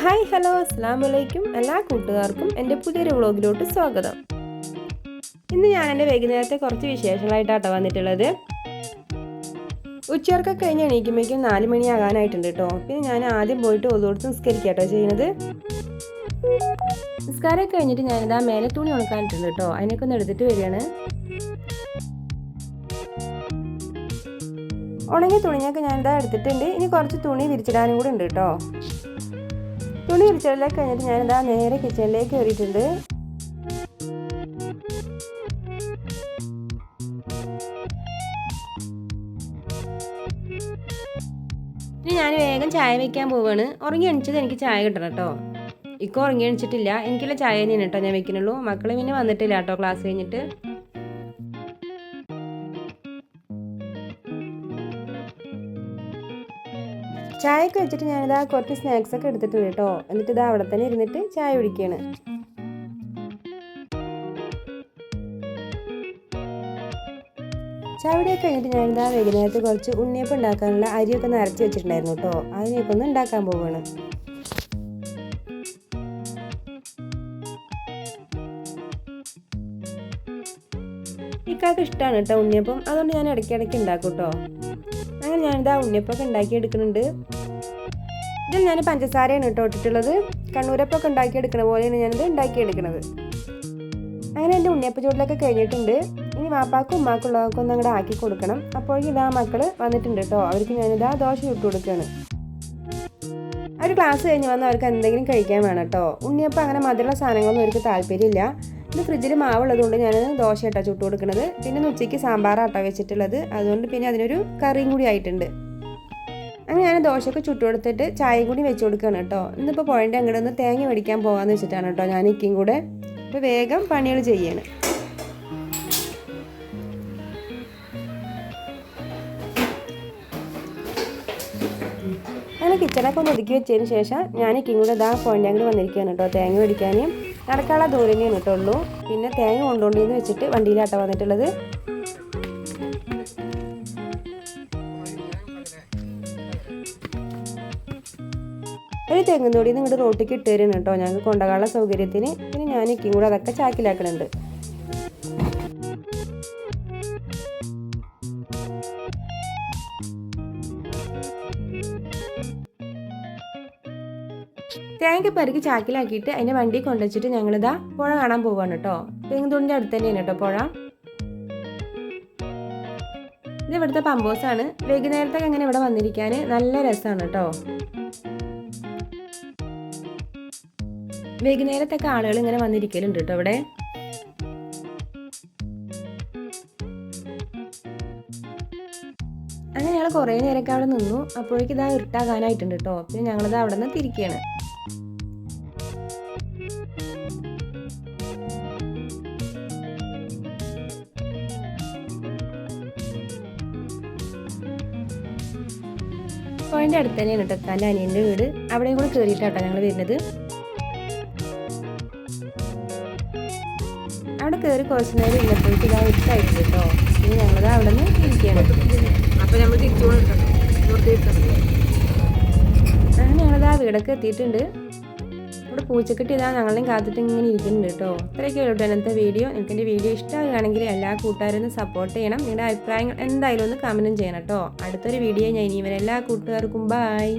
Hi hello അസ്സാം വലൈക്കും എല്ലാ കൂട്ടുകാർക്കും എന്റെ പുതിയൊരു വ്ളോഗിലോട്ട് സ്വാഗതം. ഇന്ന് ഞാൻ എന്റെ വൈകുന്നേരത്തെ കുറച്ച് വിശേഷങ്ങളായിട്ടാട്ടോ വന്നിട്ടുള്ളത്. ഉച്ചയോർക്കൊക്കെ കഴിഞ്ഞ് എണീക്കുമ്പോഴേക്കും നാല് മണിയാകാനായിട്ടുണ്ട് കേട്ടോ പിന്നെ ഞാൻ ആദ്യം പോയിട്ട് ഒതുകൊടുത്ത് നിസ്കരിക്കാട്ടോ ചെയ്യുന്നത്. നിസ്കാരം കഴിഞ്ഞിട്ട് ഞാനിതാ മേലെ തുണി ഉണക്കാനിട്ടുണ്ട് കേട്ടോ അതിനൊക്കെ ഒന്ന് എടുത്തിട്ട് വരികയാണ്. ഉണങ്ങിയ തുണിയൊക്കെ ഞാനിതാ എടുത്തിട്ടുണ്ട്. ഇനി കുറച്ച് തുണി വിരിച്ചിടാനും കൂടെ ഉണ്ട് കേട്ടോ തുണി വിരിച്ചിടലേക്ക് കഴിഞ്ഞിട്ട് ഞാനിതാ നേരെ കിച്ചണിലേക്ക് കയറിയിട്ടുണ്ട് ഇനി ഞാൻ വേഗം ചായ വെക്കാൻ പോവാണ്. ഉറങ്ങി എണിച്ചത് എനിക്ക് ചായ കിട്ടണം കേട്ടോ. ഇക്കോ ഉറങ്ങി എണിച്ചിട്ടില്ല. എനിക്കുള്ള ചായ തന്നെയാണ് കേട്ടോ ഞാൻ വെക്കുന്നുള്ളൂ. മക്കൾ പിന്നെ വന്നിട്ടില്ല കേട്ടോ ക്ലാസ് കഴിഞ്ഞിട്ട്. ചായയൊക്കെ വെച്ചിട്ട് ഞാനിതാ കുറച്ച് സ്നാക്സ് ഒക്കെ എടുത്തിട്ടുണ്ട് കേട്ടോ. എന്നിട്ട് ഇതാ അവിടെ തന്നെ ഇരുന്നിട്ട് ചായ കുടിക്കുകയാണ് ചായയുടെയൊക്കെ കഴിഞ്ഞിട്ട് ഞാനിതാ വൈകുന്നേരത്ത് കുറച്ച് ഉണ്ണിയപ്പം ഉണ്ടാക്കാനുള്ള അരിയൊക്കെ നിറച്ച് വെച്ചിട്ടുണ്ടായിരുന്നു കേട്ടോ. അതിനെയൊക്കെ ഒന്ന് ഉണ്ടാക്കാൻ പോവുകയാണ് ഇക്കാക്ക് ഇഷ്ടമാണ് കേട്ടോ ഉണ്ണിയപ്പം. അതുകൊണ്ട് ഞാൻ ഇടയ്ക്കിടയ്ക്ക് ഉണ്ടാക്കും കേട്ടോ. അങ്ങനെ ഞാനിതാ ഉണ്ണിയപ്പൊക്കെ ഉണ്ടാക്കി എടുക്കുന്നുണ്ട് ഇതിൽ ഞാൻ പഞ്ചസാരയാണ് കേട്ടോ ഇട്ടിട്ടുള്ളത്. കണ്ണൂരപ്പൊക്കെ ഉണ്ടാക്കിയെടുക്കണ പോലെയാണ് ഞാനിത് ഉണ്ടാക്കിയെടുക്കുന്നത് അങ്ങനെ എന്റെ ഉണ്ണിയപ്പ ചൂടിലൊക്കെ കഴിഞ്ഞിട്ടുണ്ട്. ഇനി വാപ്പാക്കും ഉമ്മാക്കും ഉള്ളവർക്കും ഒന്ന് അങ്ങോട്ട് ആക്കി കൊടുക്കണം. അപ്പോഴേക്കും ഇതാ മക്കൾ വന്നിട്ടുണ്ട് കേട്ടോ. അവർക്ക് ഞാനിതാ ദോശ ഇട്ട് കൊടുക്കുകയാണ് അവർ ക്ലാസ് കഴിഞ്ഞ് വന്ന് അവർക്ക് എന്തെങ്കിലും കഴിക്കാൻ വേണം കേട്ടോ. ഉണ്ണിയപ്പം അങ്ങനെ മധുരമുള്ള സാധനങ്ങളൊന്നും അവർക്ക് താല്പര്യമില്ല. ഇത് ഫ്രിഡ്ജിൽ മാവുള്ളത് കൊണ്ട് ഞാൻ ദോശ ഇട്ടാ ചുട്ടു കൊടുക്കുന്നത് പിന്നെ ഉച്ചയ്ക്ക് സാമ്പാറാട്ടോ വെച്ചിട്ടുള്ളത്. അതുകൊണ്ട് പിന്നെ അതിനൊരു കറിയും കൂടി ആയിട്ടുണ്ട്. അങ്ങനെ ഞാൻ ദോശയൊക്കെ ചുട്ടു കൊടുത്തിട്ട് ചായയും കൂടി വെച്ച് കൊടുക്കുകയാണ് കേട്ടോ. ഇന്നിപ്പോൾ പുഴന്റെ അങ്ങോട്ട് ഒന്ന് തേങ്ങ മേടിക്കാൻ പോകാമെന്ന് വെച്ചിട്ടാണ് കേട്ടോ ഞാൻ ഇക്കും കൂടെ. അപ്പോൾ വേഗം പണികൾ ചെയ്യാണ്. അങ്ങനെ കിച്ചണൊക്കെ ഒന്ന് ഒതുക്കി വെച്ചതിന് ശേഷം ഞാൻ കിങ്ങൂടെ ഇതാ പോയിന്റ് അങ്ങോട്ട് വന്നിരിക്കുകയാണ് കേട്ടോ. തേങ്ങ മേടിക്കാൻ നടക്കാനുള്ള ദൂരം കേട്ടോ പിന്നെ തേങ്ങ കൊണ്ടുകൊണ്ടിന്ന് വെച്ചിട്ട് വണ്ടിയിലാട്ട വന്നിട്ടുള്ളത്. ഒരു തെങ്ങും തൊടി നിങ്ങളുടെ റോട്ടിക്ക് ഇട്ട് തരുന്നു കേട്ടോ. ഞങ്ങൾക്ക് കൊണ്ടുപോകാനുള്ള സൗകര്യത്തിന്. പിന്നെ ഞാൻ ഇക്കും കൂടെ അതൊക്കെ ചാക്കിലാക്കണുണ്ട്. തേങ്ങ പെറുക്കി ചാക്കിലാക്കിയിട്ട് അതിന്റെ വണ്ടി കൊണ്ടുവച്ചിട്ട് ഞങ്ങളിതാ പുഴ കാണാൻ പോവാണ് കേട്ടോ. തെങ്ങുതൂണിന്റെ അടുത്ത് തന്നെയാണ് കേട്ടോ പുഴ. ഇത് ഇവിടുത്തെ പമ്പോസാണ്. വൈകുന്നേരത്തൊക്കെ അങ്ങനെ ഇവിടെ വന്നിരിക്കാൻ നല്ല രസമാണ് കേട്ടോ. വൈകുന്നേരത്തൊക്കെ ആളുകൾ ഇങ്ങനെ വന്നിരിക്കലുണ്ട് കേട്ടോ ഇവിടെ. ഞങ്ങൾ കുറേ നേരമൊക്കെ അവിടെ നിന്നു. അപ്പോഴേക്ക് ഇതാ ഇരുട്ടാകാനായിട്ടുണ്ട് കേട്ടോ. പിന്നെ ഞങ്ങളിത് അവിടെ നിന്ന് തിരിക്കുകയാണ്. പോയിന്റ് അടുത്ത് തന്നെയാണ് കേട്ടോ എന്റെ അനിയന്റെ വീട്. അവിടെയും കൂടെ കയറിയിട്ടാട്ടോ ഞങ്ങൾ വരുന്നത്. അവിടെ കയറി കുറച്ച് നേരം ഇരുന്നപ്പോഴേക്ക് ഇതാ ഇട്ടായിട്ടുണ്ട് കേട്ടോ. ഇനി ഞങ്ങളത് അവിടെ നിന്ന് ഇരിക്കുകയാണ് അപ്പൊ നമ്മൾ തിരിച്ചു കൊണ്ടിരിക്കണം അങ്ങനെ ഞങ്ങളിതാ വീടൊക്കെ എത്തിയിട്ടുണ്ട്. ഇവിടെ പൂച്ചക്കെട്ടി ഇതാ ഞങ്ങളെയും കാത്തിട്ട് ഇങ്ങനെ ഇരിക്കുന്നുണ്ട് കേട്ടോ. ഇത്രയൊക്കെ ഉള്ളൂ ഇന്നത്തെ വീഡിയോ. നിങ്ങൾക്ക് എന്റെ വീഡിയോ ഇഷ്ടമാകുകയാണെങ്കിൽ എല്ലാ കൂട്ടുകാരും സപ്പോർട്ട് ചെയ്യണം. നിങ്ങളുടെ അഭിപ്രായങ്ങൾ എന്തായാലും ഒന്ന് കമന്റും ചെയ്യണം കേട്ടോ. അടുത്തൊരു വീഡിയോ ഞാൻ ഇനി വരെ എല്ലാ കൂട്ടുകാർക്കും ബായ്